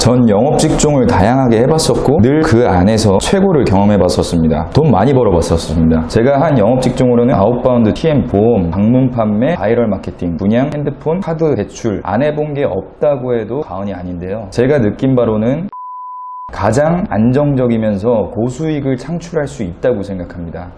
전 영업 직종을 다양하게 해봤었고 늘 그 안에서 최고를 경험해봤었습니다. 돈 많이 벌어봤었습니다. 제가 한 영업 직종으로는 아웃바운드 TM 보험, 방문 판매, 바이럴 마케팅, 분양, 핸드폰, 카드 대출 안 해본 게 없다고 해도 과언이 아닌데요. 제가 느낀 바로는 가장 안정적이면서 고수익을 창출할 수 있다고 생각합니다.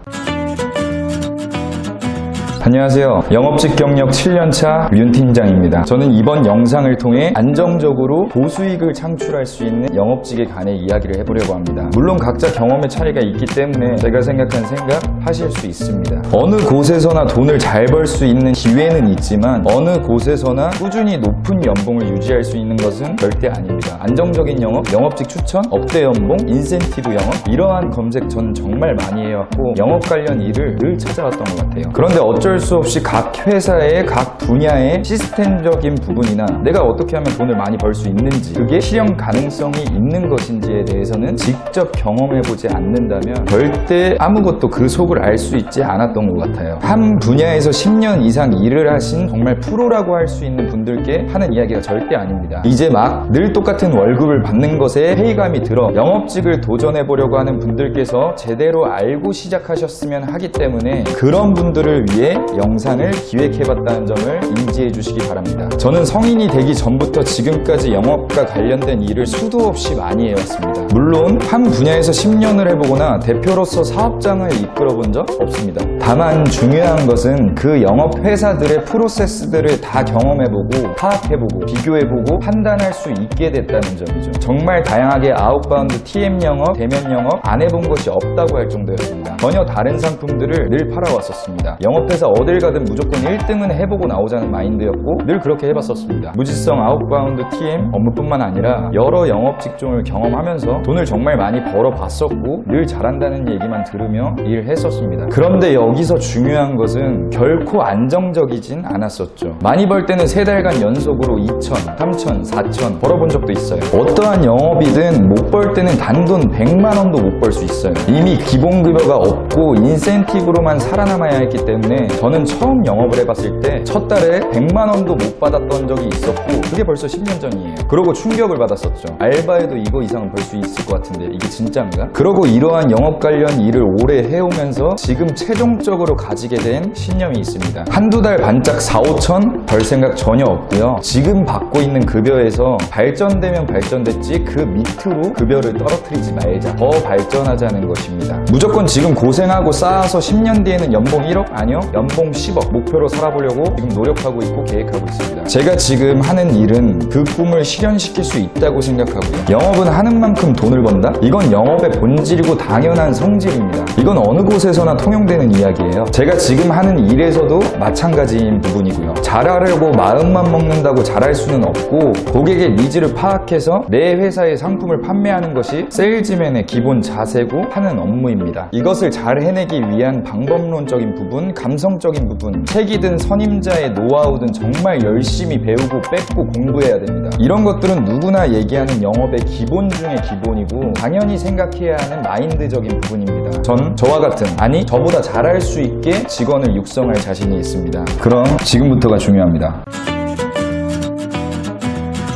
안녕하세요. 영업직 경력 7년차 윤 팀장입니다. 저는 이번 영상을 통해 안정적으로 고수익을 창출할 수 있는 영업직에 관해 이야기를 해보려고 합니다. 물론 각자 경험의 차이가 있기 때문에 제가 생각한 생각 하실 수 있습니다. 어느 곳에서나 돈을 잘 벌 수 있는 기회는 있지만 어느 곳에서나 꾸준히 높은 연봉을 유지할 수 있는 것은 절대 아닙니다. 안정적인 영업, 영업직 추천, 업대 연봉, 인센티브 영업 이러한 검색 전 정말 많이 해왔고 영업 관련 일을 늘 찾아왔던 것 같아요. 그런데 어쩔 수 없이 각 회사의 각 분야의 시스템적인 부분이나 내가 어떻게 하면 돈을 많이 벌 수 있는지 그게 실현 가능성이 있는 것인지에 대해서는 직접 경험해보지 않는다면 절대 아무것도 그 속을 알 수 있지 않았던 것 같아요. 한 분야에서 10년 이상 일을 하신 정말 프로라고 할 수 있는 분들께 하는 이야기가 절대 아닙니다. 이제 막 늘 똑같은 월급을 받는 것에 회의감이 들어 영업직을 도전해보려고 하는 분들께서 제대로 알고 시작하셨으면 하기 때문에 그런 분들을 위해 영상을 기획해봤다는 점을 인지해 주시기 바랍니다. 저는 성인이 되기 전부터 지금까지 영업과 관련된 일을 수도 없이 많이 해왔습니다. 물론 한 분야에서 10년을 해보거나 대표로서 사업장을 이끌어 본 적 없습니다. 다만 중요한 것은 그 영업 회사들의 프로세스들을 다 경험해보고 파악해보고 비교해보고 판단할 수 있게 됐다는 점이죠. 정말 다양하게 아웃바운드 TM 영업, 대면 영업 안 해본 것이 없다고 할 정도였습니다. 전혀 다른 상품들을 늘 팔아왔었습니다. 영업회사 어딜 가든 무조건 1등은 해보고 나오자는 마인드였고 늘 그렇게 해봤었습니다. 무지성 아웃바운드 TM 업무뿐만 아니라 여러 영업 직종을 경험하면서 돈을 정말 많이 벌어봤었고 늘 잘한다는 얘기만 들으며 일했었습니다. 그런데 여기서 중요한 것은 결코 안정적이진 않았었죠. 많이 벌 때는 세 달간 연속으로 2천, 3천, 4천 벌어본 적도 있어요. 어떠한 영업이든 못 벌 때는 단돈 100만 원도 못 벌 수 있어요. 이미 기본급여가 없고 인센티브로만 살아남아야 했기 때문에 저는 처음 영업을 해봤을 때 첫 달에 100만 원도 못 받았던 적이 있었고 그게 벌써 10년 전이에요. 그러고 충격을 받았었죠. 알바에도 이거 이상은 벌 수 있을 것 같은데 이게 진짜인가? 그러고 이러한 영업 관련 일을 오래 해오면서 지금 최종적으로 가지게 된 신념이 있습니다. 한두 달 반짝 4, 5천 벌 생각 전혀 없고요. 지금 받고 있는 급여에서 발전되면 발전됐지 그 밑으로 급여를 떨어뜨리지 말자. 더 발전하자는 것입니다. 무조건 지금 고생하고 쌓아서 10년 뒤에는 연봉 1억? 아니요. 연봉 10억 목표로 살아보려고 지금 노력하고 있고 계획하고 있습니다. 제가 지금 하는 일은 그 꿈을 실현시킬 수 있다고 생각하고요. 영업은 하는 만큼 돈을 번다? 이건 영업의 본질이고 당연한 성질입니다. 이건 어느 곳에서나 통용되는 이야기예요. 제가 지금 하는 일에서도 마찬가지인 부분이고요. 잘하려고 마음만 먹는다고 잘할 수는 없고 고객의 니즈를 파악해서 내 회사의 상품을 판매하는 것이 세일즈맨의 기본 자세고 하는 업무입니다. 이것을 잘 해내기 위한 방법론적인 부분, 감성 적인 부분, 책이든 선임자의 노하우든 정말 열심히 배우고 뺏고 공부해야 됩니다. 이런 것들은 누구나 얘기하는 영업의 기본 중의 기본이고 당연히 생각해야 하는 마인드적인 부분입니다. 전 저와 같은 아니 저보다 잘할 수 있게 직원을 육성할 자신이 있습니다. 그럼 지금부터가 중요합니다.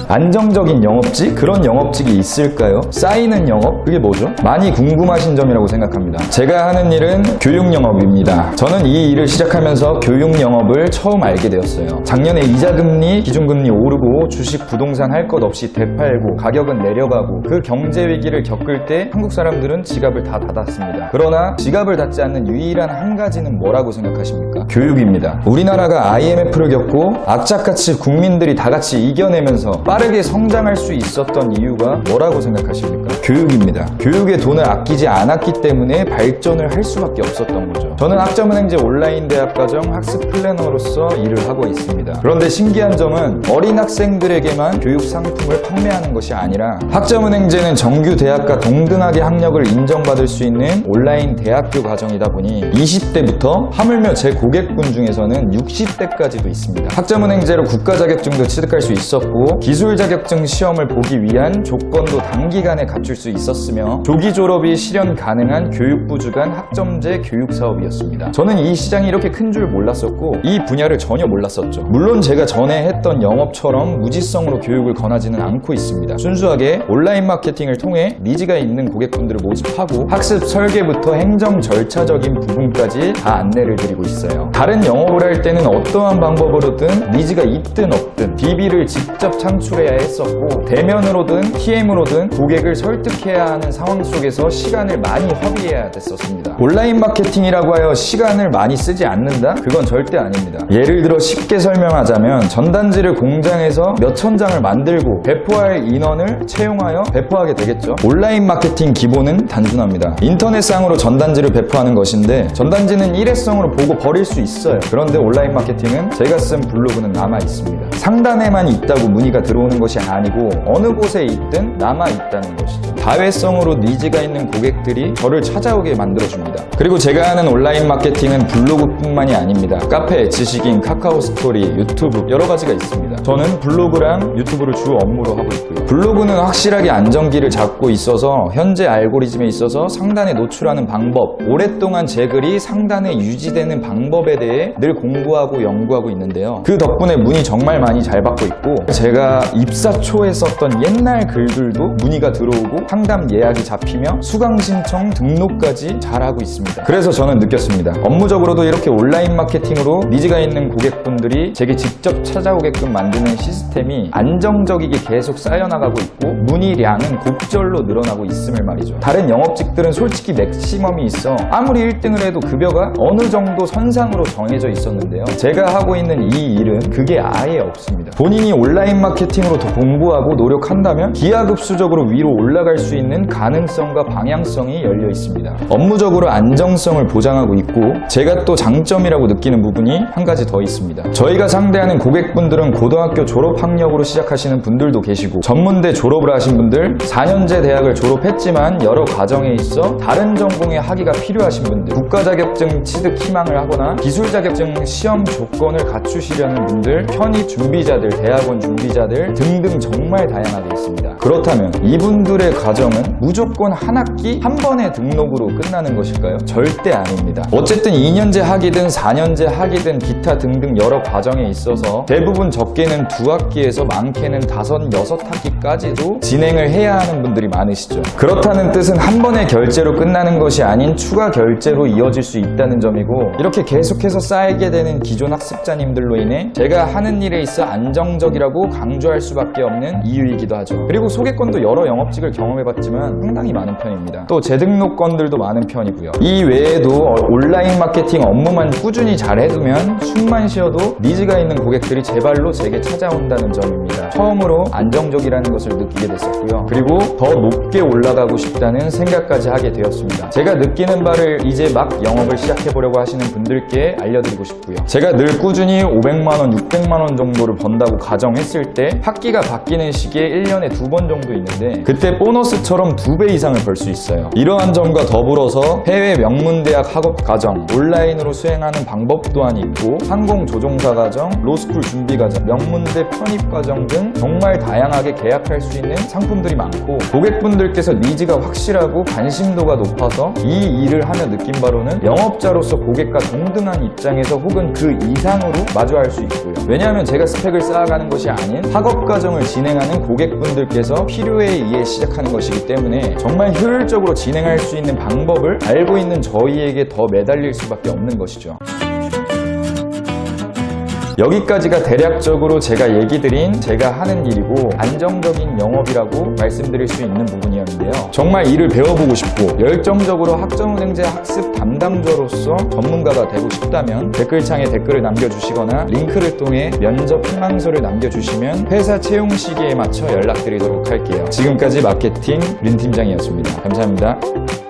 안정적인 영업직? 그런 영업직이 있을까요? 쌓이는 영업? 그게 뭐죠? 많이 궁금하신 점이라고 생각합니다. 제가 하는 일은 교육 영업입니다. 저는 이 일을 시작하면서 교육 영업을 처음 알게 되었어요. 작년에 이자금리, 기준금리 오르고 주식, 부동산 할 것 없이 되팔고 가격은 내려가고 그 경제 위기를 겪을 때 한국 사람들은 지갑을 다 닫았습니다. 그러나 지갑을 닫지 않는 유일한 한 가지는 뭐라고 생각하십니까? 교육입니다. 우리나라가 IMF를 겪고 악착같이 국민들이 다 같이 이겨내면서 빠르게 성장할 수 있었던 이유가 뭐라고 생각하십니까? 교육입니다. 교육에 돈을 아끼지 않았기 때문에 발전을 할 수밖에 없었던 거죠. 저는 학점은행제 온라인 대학 과정 학습 플래너로서 일을 하고 있습니다. 그런데 신기한 점은 어린 학생들에게만 교육 상품을 판매하는 것이 아니라 학점은행제는 정규 대학과 동등하게 학력을 인정받을 수 있는 온라인 대학교 과정이다 보니 20대부터 하물며 제 고객분 중에서는 60대까지도 있습니다. 학점은행제로 국가 자격증도 취득할 수 있었고 기술 기술 자격증 시험을 보기 위한 조건도 단기간에 갖출 수 있었으며 조기 졸업이 실현 가능한 교육부 주관 학점제 교육 사업이었습니다. 저는 이 시장이 이렇게 큰 줄 몰랐었고 이 분야를 전혀 몰랐었죠. 물론 제가 전에 했던 영업처럼 무지성으로 교육을 권하지는 않고 있습니다. 순수하게 온라인 마케팅을 통해 니즈가 있는 고객분들을 모집하고 학습 설계부터 행정 절차적인 부분까지 다 안내를 드리고 있어요. 다른 영업을 할 때는 어떠한 방법으로든 니즈가 있든 없든 DB를 직접 창출 해야 했었고 대면으로든 TM으로든 고객을 설득해야 하는 상황 속에서 시간을 많이 허비해야 됐었습니다. 온라인 마케팅이라고 하여 시간을 많이 쓰지 않는다? 그건 절대 아닙니다. 예를 들어 쉽게 설명하자면 전단지를 공장에서 몇천 장을 만들고 배포할 인원을 채용하여 배포하게 되겠죠. 온라인 마케팅 기본은 단순합니다. 인터넷상으로 전단지를 배포하는 것인데 전단지는 일회성으로 보고 버릴 수 있어요. 그런데 온라인 마케팅은 제가 쓴 블로그는 남아 있습니다. 상단에만 있다고 문의가 들어오는 것이 아니고 어느 곳에 있든 남아 있다는 것이죠. 다회성으로 니즈가 있는 고객들이 저를 찾아오게 만들어줍니다. 그리고 제가 하는 온라인 마케팅은 블로그뿐만이 아닙니다. 카페, 지식인, 카카오 스토리, 유튜브 여러 가지가 있습니다. 저는 블로그랑 유튜브를 주 업무로 하고 있고요. 블로그는 확실하게 안정기를 잡고 있어서 현재 알고리즘에 있어서 상단에 노출하는 방법, 오랫동안 제 글이 상단에 유지되는 방법에 대해 늘 공부하고 연구하고 있는데요. 그 덕분에 문의 정말 많이 잘 받고 있고 제가 입사 초에 썼던 옛날 글들도 문의가 들어오고 상담 예약이 잡히며 수강 신청 등록까지 잘하고 있습니다. 그래서 저는 느꼈습니다. 업무적으로도 이렇게 온라인 마케팅으로 니즈가 있는 고객분들이 제게 직접 찾아오게끔 만드는 시스템이 안정적이게 계속 쌓여나가고 있고 문의량은 곡절로 늘어나고 있음을 말이죠. 다른 영업직들은 솔직히 맥시멈이 있어 아무리 1등을 해도 급여가 어느 정도 선상으로 정해져 있었는데요. 제가 하고 있는 이 일은 그게 아예 없습니다. 본인이 온라인 마케팅 으로 더 공부하고 노력한다면 기하급수적으로 위로 올라갈 수 있는 가능성과 방향성이 열려 있습니다. 업무적으로 안정성을 보장하고 있고 제가 또 장점이라고 느끼는 부분이 한 가지 더 있습니다. 저희가 상대하는 고객분들은 고등학교 졸업 학력으로 시작하시는 분들도 계시고 전문대 졸업을 하신 분들 4년제 대학을 졸업했지만 여러 과정에 있어 다른 전공의 학위가 필요하신 분들 국가 자격증 취득 희망을 하거나 기술 자격증 시험 조건을 갖추시려는 분들 편입 준비자들 대학원 준비자들 등등 정말 다양하게 있습니다. 그렇다면 이분들의 과정은 무조건 한 학기 한 번의 등록으로 끝나는 것일까요? 절대 아닙니다. 어쨌든 2년제 학위든 4년제 학위든 기타 등등 여러 과정에 있어서 대부분 적게는 두 학기에서 많게는 다섯, 여섯 학기까지도 진행을 해야 하는 분들이 많으시죠. 그렇다는 뜻은 한 번의 결제로 끝나는 것이 아닌 추가 결제로 이어질 수 있다는 점이고 이렇게 계속해서 쌓이게 되는 기존 학습자님들로 인해 제가 하는 일에 있어 안정적이라고 강조할 수밖에 없는 이유이기도 하죠. 그리고 소개권도 여러 영업직을 경험해봤지만 상당히 많은 편입니다. 또 재등록건들도 많은 편이고요. 이 외에도 온라인 마케팅 업무만 꾸준히 잘 해두면 숨만 쉬어도 니즈가 있는 고객들이 제 발로 제게 찾아온다는 점입니다. 처음으로 안정적이라는 것을 느끼게 됐었고요. 그리고 더 높게 올라가고 싶다는 생각까지 하게 되었습니다. 제가 느끼는 바를 이제 막 영업을 시작해보려고 하시는 분들께 알려드리고 싶고요. 제가 늘 꾸준히 500만원, 600만원 정도를 번다고 가정했을 때 학기가 바뀌는 시기에 1년에 두 번 정도 있는데 그때 보너스처럼 두 배 이상을 벌 수 있어요. 이러한 점과 더불어서 해외 명문대학 학업 과정, 온라인으로 수행하는 방법 또한 있고 항공 조종사 과정, 로스쿨 준비 과정, 명문대 편입 과정 등 정말 다양하게 계약할 수 있는 상품들이 많고 고객분들께서 니즈가 확실하고 관심도가 높아서 이 일을 하며 느낀 바로는 영업자로서 고객과 동등한 입장에서 혹은 그 이상으로 마주할 수 있고요. 왜냐하면 제가 스펙을 쌓아가는 것이 아닌 학업 과정을 진행하는 고객분들께서 필요에 의해 시작하는 것이기 때문에 정말 효율적으로 진행할 수 있는 방법을 알고 있는 저희에게 더 매달릴 수밖에 없는 것이죠. 여기까지가 대략적으로 제가 얘기 드린 제가 하는 일이고 안정적인 영업이라고 말씀드릴 수 있는 부분이었는데요. 정말 일을 배워보고 싶고 열정적으로 학점은행제 학습 담당자로서 전문가가 되고 싶다면 댓글창에 댓글을 남겨주시거나 링크를 통해 면접 희망서를 남겨주시면 회사 채용 시기에 맞춰 연락드리도록 할게요. 지금까지 마케팅 린 팀장이었습니다. 감사합니다.